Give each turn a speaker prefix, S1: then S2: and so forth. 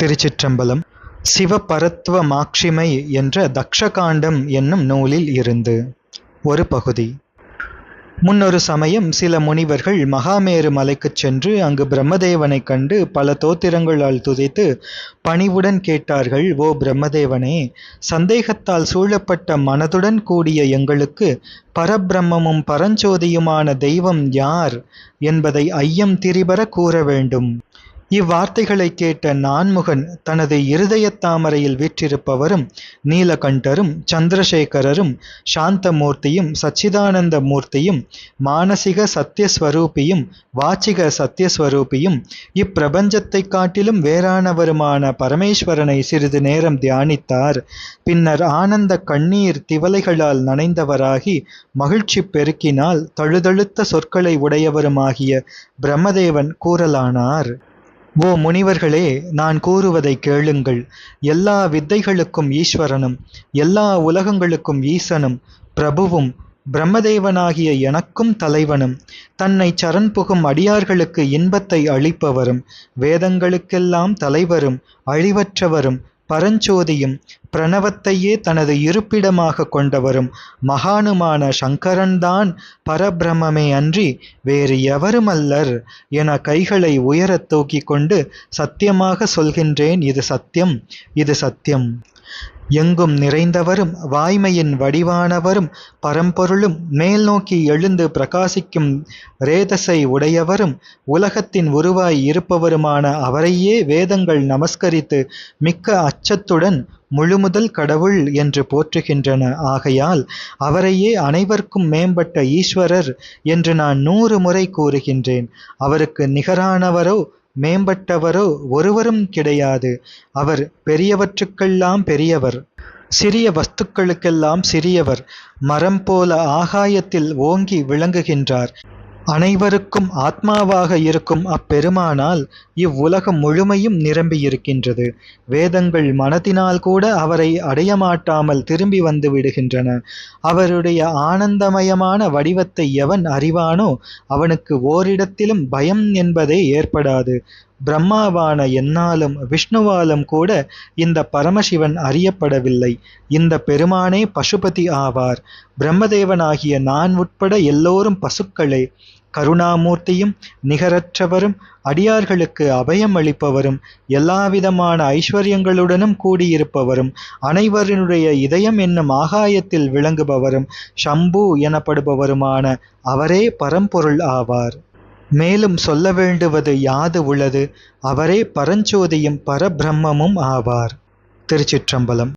S1: திருச்சிற்றம்பலம் சிவபரத்துவ மாட்சிமை என்ற தக்ஷகாண்டம் என்னும் நூலில் இருந்து. ஒரு பகுதி. முன்னொரு சமயம் சில முனிவர்கள் மகாமேரு மலைக்குச் சென்று அங்கு பிரம்மதேவனைக் கண்டு பல தோத்திரங்களால் துதித்து பணிவுடன் கேட்டார்கள் ஓ பிரம்மதேவனே சந்தேகத்தால் சூழப்பட்ட மனதுடன் கூடிய எங்களுக்கு பரபிரம்மமும் பரஞ்சோதியுமான தெய்வம் யார்? என்பதை ஐயம் திரிபர கூற வேண்டும். இவ்வார்த்தைகளைக் கேட்ட நான்முகன் தனது இருதய தாமரையில் வீற்றிருப்பவரும் நீலகண்டரும் சந்திரசேகரரும் சாந்தமூர்த்தியும் சச்சிதானந்த மூர்த்தியும் மானசிக சத்தியஸ்வரூபியும் வாச்சிக சத்தியஸ்வரூபியும் இப்பிரபஞ்சத்தைக் காட்டிலும் வேறானவருமான பரமேஸ்வரனை சிறிது நேரம் தியானித்தார். பின்னர் ஆனந்த கண்ணீர் திவலைகளால் நனைந்தவராகி மகிழ்ச்சி பெருக்கினால் தழுதழுத்த சொற்களை உடையவருமாகிய பிரம்மதேவன் கூறலானார். ஓ முனிவர்களே நான் கூறுவதை கேளுங்கள். எல்லா வித்தைகளுக்கும் ஈஸ்வரனும் எல்லா உலகங்களுக்கும் ஈசனும் பிரபுவும் பிரம்மதேவனாகிய எனக்கும் தலைவனும் தன்னை சரண் புகும் அடியார்களுக்கு இன்பத்தை அளிப்பவரும் வேதங்களுக்கெல்லாம் தலைவரும் அழிவற்றவரும் பரஞ்சோதியும் பிரணவத்தையே தனது இருப்பிடமாக கொண்டவரும் மகானுமான சங்கரன்தான் பரபிரமே அன்றி வேறு எவருமல்லர் என கைகளை உயரத் தூக்கி கொண்டு சத்தியமாக சொல்கின்றேன் இது சத்தியம் இது சத்தியம். எங்கும் நிறைந்தவரும் வாய்மையின் வடிவானவரும் பரம்பொருளும் மேல் நோக்கி எழுந்து பிரகாசிக்கும் ரேதசை உடையவரும் உலகத்தின் உருவாய் இருப்பவருமான அவரையே வேதங்கள் நமஸ்கரித்து மிக்க அச்சத்துடன் முழுமுதல் கடவுள் என்று போற்றுகின்றன. ஆகையால் அவரையே அனைவர்க்கும் மேம்பட்ட ஈஸ்வரர் என்று நான் நூறு முறை கூறுகின்றேன். அவருக்கு நிகரானவரோ மேம்பட்டவரோ ஒருவரும் கிடையாது. அவர் பெரியவற்றுக்கெல்லாம் பெரியவர். சிறிய வஸ்துக்களுக்கெல்லாம் சிறியவர். மரம் போல ஆகாயத்தில் ஓங்கி விளங்குகின்றார். அனைவருக்கும் ஆத்மாவாக இருக்கும் அப்பெருமானால் இவ்வுலகம் முழுமையும் நிரம்பியிருக்கின்றது. வேதங்கள் மனத்தினால் கூட அவரை அடையமாட்டாமல் திரும்பி வந்து விடுகின்றன. அவருடைய ஆனந்தமயமான வடிவத்தை எவன் அறிவானோ அவனுக்கு ஓரிடத்திலும் பயம் என்பதே ஏற்படாது. பிரம்மாவான என்னாலும் விஷ்ணுவாலும் கூட இந்த பரமசிவன் அறியப்படவில்லை. இந்த பெருமானே பசுபதி ஆவார். பிரம்மதேவனாகிய நான் உட்பட எல்லோரும் பசுக்களே கருணாமூர்த்தியும் நிகரற்றவரும் அடியார்களுக்கு அபயம் அளிப்பவரும் எல்லாவிதமான ஐஸ்வர்யங்களுடனும் கூடியிருப்பவரும் அனைவரினுடைய இதயம் என்னும் ஆகாயத்தில் விளங்குபவரும் ஷம்பு எனப்படுபவருமான அவரே பரம்பொருள் ஆவார். மேலும் சொல்ல வேண்டுவது யாது உள்ளது? அவரே பரஞ்சோதியும் பரபிரம்மமும் ஆவார். திருச்சிற்றம்பலம்.